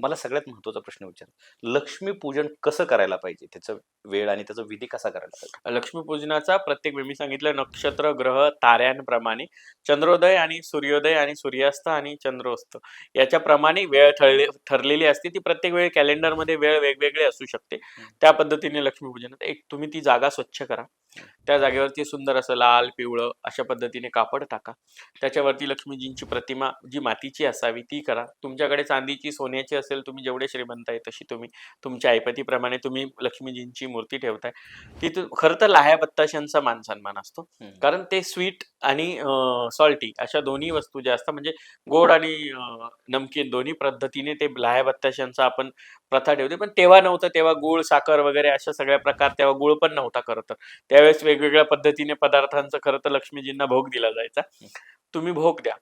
मला सगळ्यात महत्त्वाचा प्रश्न विचार. लक्ष्मी पूजन कसं करायला पाहिजे? त्याचं वेळ आणि त्याचा विधी कसा करायला पाहिजे? लक्ष्मीपूजनाचा प्रत्येक वेळी मी सांगितलं नक्षत्र ग्रह ताऱ्यांप्रमाणे चंद्रोदय आणि सूर्योदय आणि सूर्यास्त आणि चंद्रोस्त याच्याप्रमाणे वेळ ठरले ठरलेली असते. ती प्रत्येक वेळी कॅलेंडरमध्ये वेळ वेगवेगळी असू शकते. त्या पद्धतीने लक्ष्मीपूजनात एक तुम्ही ती जागा स्वच्छ करा. त्या जागेवरती सुंदर असं लाल पिवळं अशा पद्धतीने कापड टाका. त्याच्यावरती लक्ष्मीजींची प्रतिमा जी मातीची असावी ती करा. तुमच्याकडे चांदीची सोन्याची असेल तुम्ही जेवढे श्रीमंत आहे तशी तुम्ही तुमच्या ऐपतीप्रमाणे तुम्ही लक्ष्मीजींची मूर्ती ठेवताय. तिथून खरं तर लाह्या बत्ताशांचा मान सन्मान असतो. कारण ते स्वीट आणि सॉल्टी अशा दोन्ही वस्तू ज्या असतात म्हणजे गोड आणि नमकीन दोन्ही पद्धतीने ते लाह्या बत्ताशांचा आपण प्रथा ठेवते पण तेव्हा नव्हतं तेव्हा गुळ साखर वगैरे अशा सगळ्या प्रकार तेव्हा गुळ पण नव्हता खरं तर त्यावेळेस वेगवेगळ्या पद्धतीने पदार्थांचा खरं तर लक्ष्मीजींना भोग दिला जायचा. तुम्ही भोग द्या.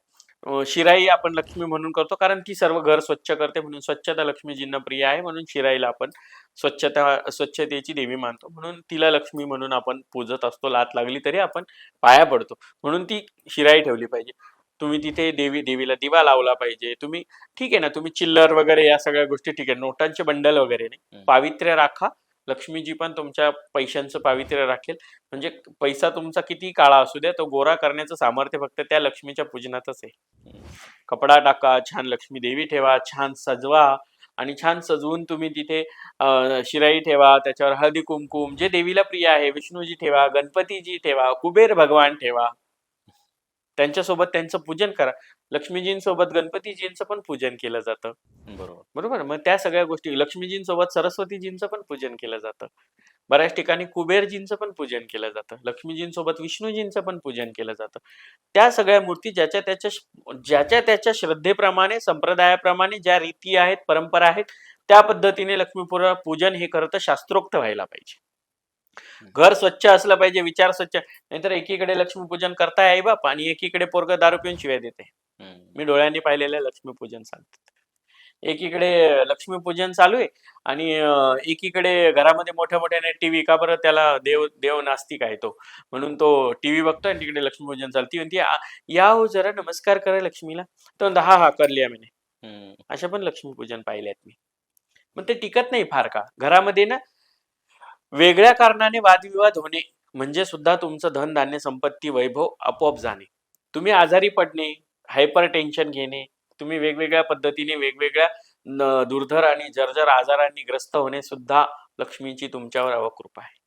शिराई आपण लक्ष्मी म्हणून करतो कारण ती सर्व घर स्वच्छ करते म्हणून स्वच्छता लक्ष्मीजींना प्रिय आहे म्हणून शिराईला आपण स्वच्छता स्वच्छतेची देवी मानतो. म्हणून तिला लक्ष्मी म्हणून आपण पूजत असतो लात लागली तरी आपण पाया पडतो. म्हणून ती शिराई ठेवली पाहिजे. तुम्ही तिथे देवी देवीला दिवा लावला पाहिजे. तुम्ही ठीक आहे ना तुम्ही चिल्लर वगैरे या सगळ्या गोष्टी ठीक आहे नोटांचे बंडल वगैरे नाही. पावित्र्य राखा लक्ष्मीजी पण तुमच्या पैशांचं पावित्र्य राखेल. म्हणजे पैसा तुमचा किती काळा असू द्या तो गोरा करण्याचं सामर्थ्य फक्त त्या लक्ष्मीच्या पूजनातच आहे. कपडा टाका छान लक्ष्मी देवी ठेवा छान सजवा आणि छान सजवून तुम्ही तिथे शिराई ठेवा त्याच्यावर हळदी कुमकुम जे देवीला प्रिय आहे विष्णूजी ठेवा गणपतीजी ठेवा कुबेर भगवान ठेवा. त्यांच्यासोबत त्यांचं पूजन करा. लक्ष्मीजींसोबत गणपतीजींचं पण पूजन केलं जातं. बरोबर. बरोबर? मग त्या सगळ्या गोष्टी लक्ष्मीजींसोबत सरस्वतीजींचं पण पूजन केलं जातं. बऱ्याच ठिकाणी कुबेरजींचं पण पूजन केलं जातं. लक्ष्मीजींसोबत विष्णूजींचं पण पूजन केलं जातं. त्या सगळ्या मूर्ती ज्याच्या त्याच्या ज्याच्या त्याच्या श्रद्धेप्रमाणे संप्रदायाप्रमाणे ज्या रीती आहेत परंपरा आहेत त्या पद्धतीने लक्ष्मीपूर पूजन हे खरं तर शास्त्रोक्त व्हायला पाहिजे. घर स्वच्छ असलं पाहिजे विचार स्वच्छ. नाहीतर एकीकडे लक्ष्मीपूजन करताय आई बाप आणि एकीकडे पोरग दारू पिऊन शिवाय देते. मी डोळ्यांनी पाहिलेलं लक्ष्मीपूजन सांगते एकीकडे लक्ष्मीपूजन चालू आहे आणि एकीकडे घरामध्ये मोठ्या मोठ्याने टीव्ही का बरं त्याला देव देव नास्तिक आहे तो. म्हणून तो टीव्ही बघतोय आणि तिकडे लक्ष्मीपूजन चालू. ती म्हणते "आ- या हो जरा नमस्कार करा लक्ष्मीला. तो म्हणतो हा करली आम्ही हम्म. अशा पण लक्ष्मीपूजन पाहिले आहेत मी. पण ते टिकत नाही फार का? घरामध्ये ना वेगळ्या कारणाने वादविवाद होणे म्हणजे सुद्धा तुमचं धन धान्य संपत्ती वैभव आपोआप जाणे. तुम्ही आजारी पडणे हायपर टेन्शन घेणे तुम्ही वेगवेगळ्या पद्धतीने वेगवेगळ्या दुर्धर आणि जर्जर आजारांनी ग्रस्त होणे सुद्धा लक्ष्मीची तुमच्यावर अवकृपा आहे.